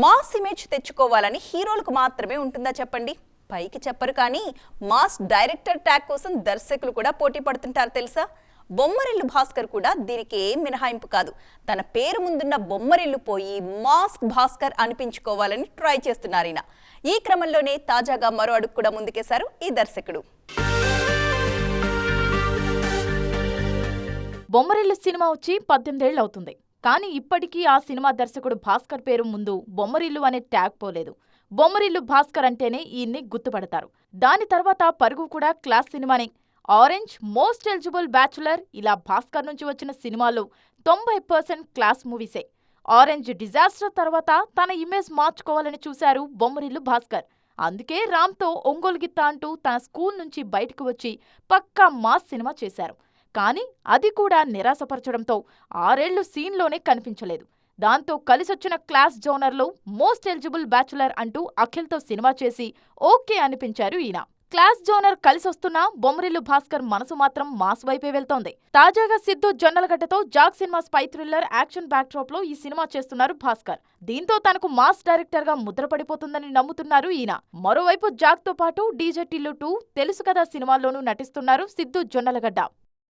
Mass image తెచ్చుకోవాలని హీరోలకు మాత్రమే ఉంటుందా చెప్పండి? పైకి చెప్పరు కానీ మాస్ డైరెక్టర్ ట్యాగ్ కోసం దర్శకులు కూడా పోటీ పడుతుంటారు తెలుసా? బొమ్మరిల్లు భాస్కర్ కూడా దీనికి ఏం మినహాయింపు కాదు. తన పేరు ముందున్న బొమ్మరిల్లు పోయి మాస్క్ భాస్కర్ అనిపించుకోవాలని ట్రై చేస్తున్నారు ఈయన. ఈ క్రమంలోనే తాజాగా మరో అడుగు కూడా ముందుకేశారు ఈ దర్శకుడు. బొమ్మరిల్లు సినిమా వచ్చి పద్దెనిమిదేళ్ళు అవుతుంది. కానీ ఇప్పటికీ ఆ సినిమా దర్శకుడు భాస్కర్ పేరు ముందు బొమ్మరిల్లు అనే ట్యాగ్ పోలేదు. బొమ్మరిల్లు భాస్కర్ అంటేనే ఈయన్ని గుర్తుపడతారు. దాని తర్వాత పరుగు కూడా క్లాస్ సినిమానే. ఆరెంజ్ మోస్ట్ ఎలిజిబుల్ బ్యాచులర్ ఇలా భాస్కర్ నుంచి వచ్చిన సినిమాలు తొంభై పర్సెంట్ క్లాస్ మూవీసే. ఆరెంజ్ డిజాస్టర్ తర్వాత తన ఇమేజ్ మార్చుకోవాలని చూశారు బొమ్మరిల్లు భాస్కర్. అందుకే రామ్తో ఒంగోలు గిత్త అంటూ తన స్కూల్ నుంచి బయటకు వచ్చి పక్కా మాస్ సినిమా చేశారు. కానీ అది కూడా నిరాశపరచడంతో ఆరేళ్ళు సీన్లోనే కనిపించలేదు. దాంతో కలిసొచ్చిన క్లాస్ జోనర్లో మోస్ట్ ఎలిజిబుల్ బ్యాచులర్ అంటూ అఖిల్తో సినిమా చేసి ఓకే అనిపించారు ఈయన. క్లాస్ జోనర్ కలిసొస్తున్నా బొమ్మరిల్లు భాస్కర్ మనసు మాత్రం మాస్ వైపే వెళ్తోంది. తాజాగా సిద్ధు జొన్నలగడ్డతో జాక్ సినిమా స్పై థ్రిల్లర్ యాక్షన్ బ్యాక్డ్రాప్లో ఈ సినిమా చేస్తున్నారు భాస్కర్. దీంతో తనకు మాస్ డైరెక్టర్గా ముద్రపడిపోతుందని నమ్ముతున్నారు ఈయన. మరోవైపు జాక్తో పాటు డీజే టిల్లు టూ తెలుసు కదా సినిమాల్లోనూ నటిస్తున్నారు సిద్ధు జొన్నలగడ్డ.